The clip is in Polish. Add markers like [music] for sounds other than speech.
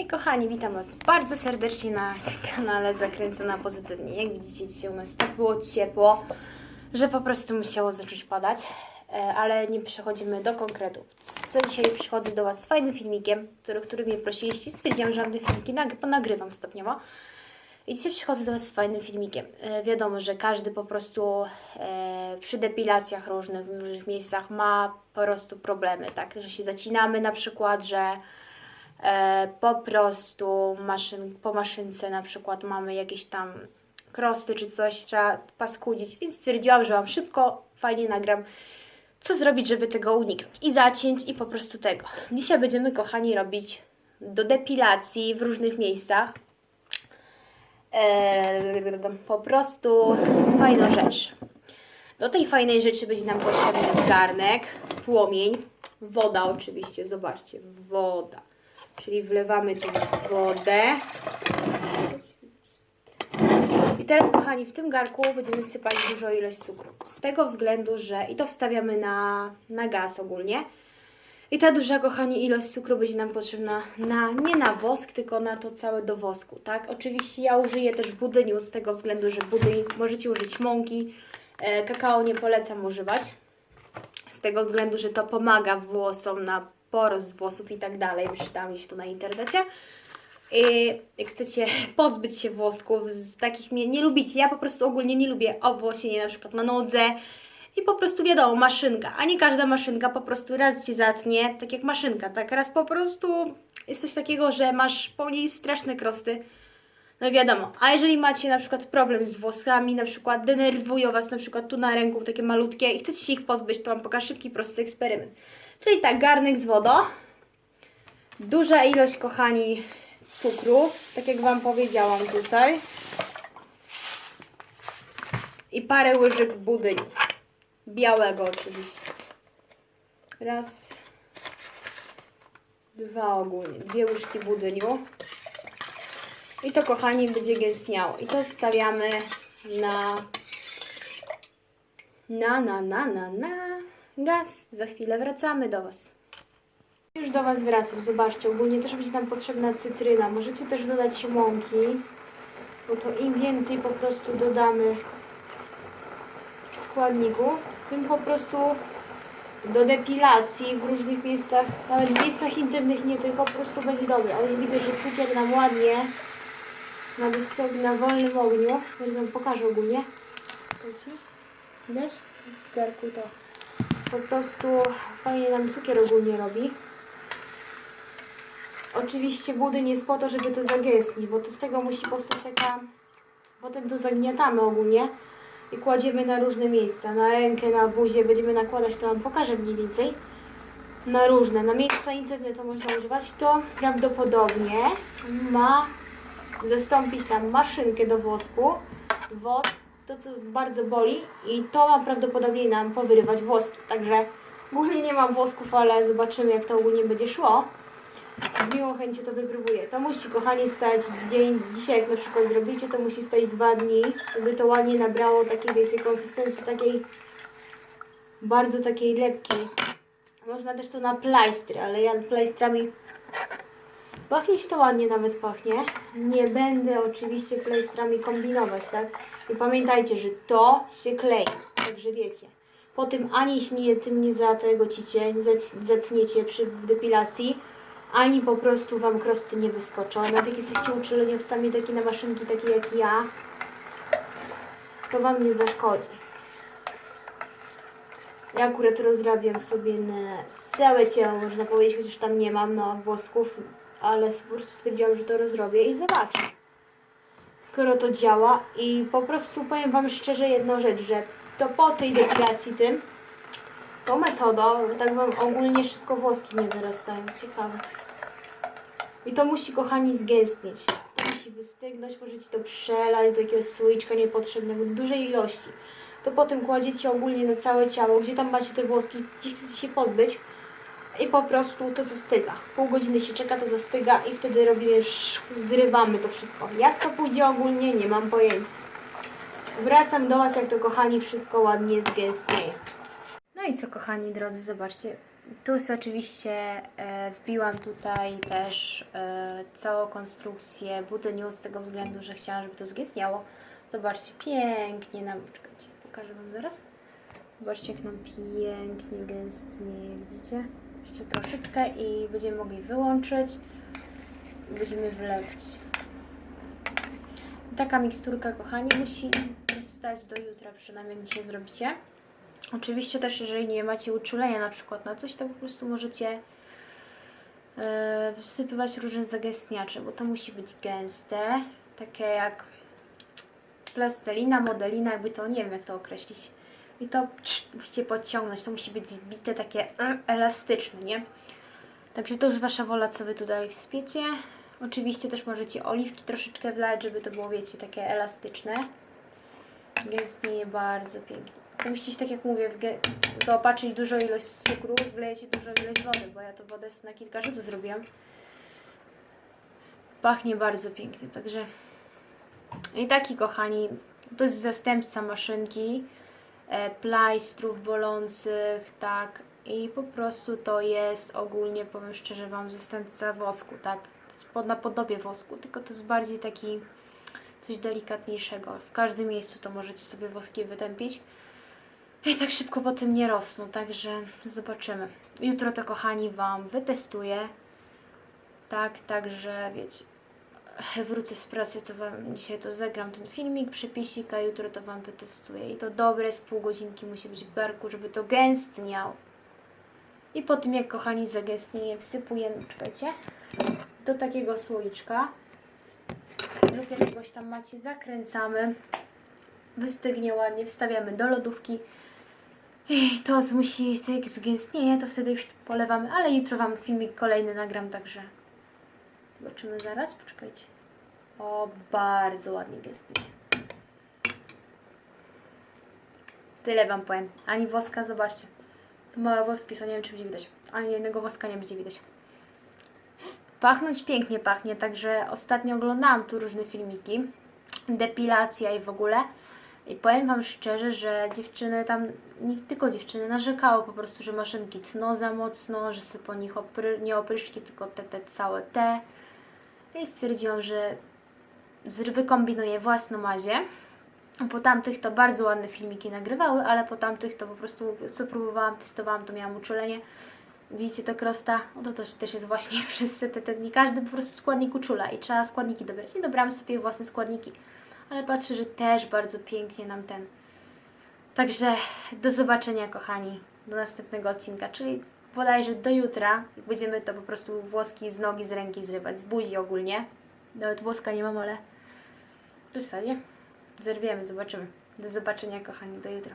Hej kochani, witam Was bardzo serdecznie na [laughs] kanale Zakręcona Pozytywnie. Jak widzicie, dzisiaj u nas tak było ciepło, że po prostu musiało zacząć padać. E, Ale nie przechodzimy do konkretów. Co dzisiaj przychodzę do Was z fajnym filmikiem, który, który mnie prosiliście. Stwierdziłam, że wam te filmiki nag nagrywam stopniowo. I dzisiaj przychodzę do Was z fajnym filmikiem. E, wiadomo, że każdy po prostu e, przy depilacjach różnych, w różnych miejscach ma po prostu problemy, tak? Że się zacinamy na przykład, że po prostu maszyn, po maszynce na przykład mamy jakieś tam krosty czy coś, trzeba paskudzić, więc stwierdziłam, że Wam szybko, fajnie nagram, co zrobić, żeby tego uniknąć i zacięć i po prostu tego. Dzisiaj będziemy, kochani, robić do depilacji w różnych miejscach. Eee, po prostu fajną rzecz. Do tej fajnej rzeczy będzie nam potrzebny garnek, płomień, woda oczywiście, zobaczcie, woda. Czyli wlewamy tu wodę. I teraz, kochani, w tym garku będziemy sypać dużą ilość cukru. Z tego względu, że i to wstawiamy na, na gaz ogólnie. I ta duża, kochani, ilość cukru będzie nam potrzebna na, nie na wosk, tylko na to całe do wosku, tak? Oczywiście ja użyję też budyniu z tego względu, że budyń możecie użyć mąki, e, kakao nie polecam używać. Z tego względu, że to pomaga włosom na porost włosów i tak dalej. Wyczytałam gdzieś to na internecie. I jak chcecie [laughs] pozbyć się włosków z takich, nie, nie lubicie, ja po prostu ogólnie nie lubię owłosienie na przykład na nodze i po prostu wiadomo, maszynka, a nie każda maszynka po prostu raz Ci zatnie, tak jak maszynka, tak raz po prostu jest coś takiego, że masz po niej straszne krosty, no wiadomo, a jeżeli macie na przykład problem z włoskami, na przykład denerwują Was na przykład tu na ręku takie malutkie i chcecie się ich pozbyć, to Wam pokażę szybki, prosty eksperyment. Czyli tak, garnek z wodą, duża ilość, kochani, cukru, tak jak Wam powiedziałam tutaj i parę łyżek budyni, białego oczywiście. Raz, dwa ogólnie, dwie łyżki budyniu. I to, kochani, będzie gęstniało. I to wstawiamy na na, na, na, na, na gaz. Za chwilę wracamy do Was. Już do Was wracam. Zobaczcie, ogólnie też będzie nam potrzebna cytryna. Możecie też dodać mąki, bo to im więcej po prostu dodamy składników, tym po prostu do depilacji w różnych miejscach, nawet w miejscach intymnych nie tylko, po prostu będzie dobre. A już widzę, że cukier nam ładnie na wysoki, na wolnym ogniu. Teraz Wam pokażę ogólnie. Wiecie? Widać? W to po prostu fajnie nam cukier ogólnie robi. Oczywiście budyń jest po to, żeby to zagęstnić, bo to z tego musi powstać taka... Potem to zagniatamy ogólnie i kładziemy na różne miejsca. Na rękę, na buzię będziemy nakładać, to Wam pokażę mniej więcej. Na różne, na miejsca intymne to można używać. To prawdopodobnie ma zastąpić nam maszynkę do wosku. Wosk, to co bardzo boli i to ma prawdopodobnie nam powyrywać włoski. Także ogólnie nie mam włosków, ale zobaczymy jak to ogólnie będzie szło. Z miłą chęcią to wypróbuję. To musi, kochani, stać dzień, dzisiaj jak na przykład zrobicie, to musi stać dwa dni, żeby to ładnie nabrało takiej, wiecie, konsystencji takiej bardzo takiej lepkiej. Można też to na plajstry, ale ja plajstrami Pachnie się to ładnie nawet pachnie. Nie będę oczywiście plejstrami kombinować, tak? I pamiętajcie, że to się klei, także wiecie. Po tym ani śmieje tym nie za tego cicie, nie zac- zacniecie przy depilacji, ani po prostu Wam krosty nie wyskoczą. Nawet jak jesteście uczuleniowcami takie na maszynki, takie jak ja, to Wam nie zaszkodzi. Ja akurat rozrabiam sobie na całe ciało, można powiedzieć, chociaż tam nie mam no, włosków, ale po prostu stwierdziłam, że to rozrobię i zobaczę. Skoro to działa i po prostu powiem Wam szczerze jedną rzecz, że to po tej depilacji tym, tą metodą, tak Wam ogólnie szybko włoski nie wyrastają. Ciekawe. I to musi, kochani, zgęstnieć. To musi wystygnąć, możecie to przelać do jakiegoś słoiczka niepotrzebnego, dużej ilości. To potem kładziecie ogólnie na całe ciało, gdzie tam macie te włoski, gdzie chcecie się pozbyć i po prostu to zastyga. Pół godziny się czeka, to zastyga i wtedy robimy, zrywamy to wszystko. Jak to pójdzie ogólnie, nie mam pojęcia. Wracam do Was, jak to kochani wszystko ładnie zgęstnieje. No i co kochani drodzy, zobaczcie, Tu sobie oczywiście e, wbiłam tutaj też e, całą konstrukcję budyniu z tego względu, że chciałam, żeby to zgęstniało. Zobaczcie, pięknie nam... Czekajcie, pokażę Wam zaraz. Zobaczcie, jak nam pięknie gęstnieje, widzicie? Jeszcze troszeczkę i będziemy mogli wyłączyć. Będziemy wlewać. Taka miksturka, kochani, musi stać do jutra, przynajmniej jak dzisiaj zrobicie. Oczywiście też, jeżeli nie macie uczulenia na przykład na coś, to po prostu możecie e, wsypywać różne zagęstniacze, bo to musi być gęste, takie jak plastelina, modelina, jakby to, nie wiem jak to określić. I to musicie podciągnąć, to musi być zbite, takie e, elastyczne, nie? Także to już Wasza wola, co Wy tutaj wspiecie. Oczywiście też możecie oliwki troszeczkę wlać, żeby to było, wiecie, takie elastyczne. Gęstnieje bardzo pięknie. Musicie, tak jak mówię, zaopatrzyć dużą ilość cukru, wlejecie dużą ilość wody, bo ja to wodę na kilka rzutów zrobiłam. Pachnie bardzo pięknie, także... I taki, kochani, to jest zastępca maszynki, plajstrów bolących, tak. I po prostu to jest ogólnie, powiem szczerze Wam, zastępca wosku, tak. To jest na podobie wosku, tylko to jest bardziej taki coś delikatniejszego. W każdym miejscu to możecie sobie woski wytępić. I tak szybko po tym nie rosną, także zobaczymy. Jutro to, kochani, Wam wytestuję. Tak, także wiecie, wrócę z pracy, to Wam dzisiaj to zagram ten filmik, przepisik, a jutro to Wam wytestuję. I to dobre z pół godzinki musi być w garku, żeby to gęstniało. I po tym, jak kochani zagęstnieje, wsypujemy, czekajcie, do takiego słoiczka lub jakiegoś tam macie, zakręcamy, wystygnie ładnie, wstawiamy do lodówki. I to musi, jak zgęstnieje, to wtedy już polewamy, ale jutro Wam filmik kolejny nagram, także zobaczymy zaraz, poczekajcie. O, bardzo ładnie gęstnieje. Tyle Wam powiem. Ani woska, zobaczcie. To małe woski są, nie wiem czy będzie widać. Ani jednego woska nie będzie widać. Pachnąć pięknie pachnie, także ostatnio oglądałam tu różne filmiki, depilacja i w ogóle. I powiem Wam szczerze, że dziewczyny tam, nie tylko dziewczyny, narzekały po prostu, że maszynki tną za mocno, że po nich opry, nie opryszki, tylko te, te całe te. I stwierdziłam, że wykombinuję własną mazie. Po tamtych to bardzo ładne filmiki nagrywały, ale po tamtych to po prostu co próbowałam, testowałam, to miałam uczulenie. Widzicie to krosta? No to też, też jest właśnie [laughs] przez te, te dni. Każdy po prostu składnik uczula i trzeba składniki dobrać. I dobrałam sobie własne składniki. Ale patrzę, że też bardzo pięknie nam ten. Także do zobaczenia, kochani, do następnego odcinka, czyli bodajże do jutra. Będziemy to po prostu włoski z nogi, z ręki zrywać, z buzi ogólnie. Nawet włoska nie mam, ale w zasadzie zerwiemy, zobaczymy. Do zobaczenia, kochani, do jutra.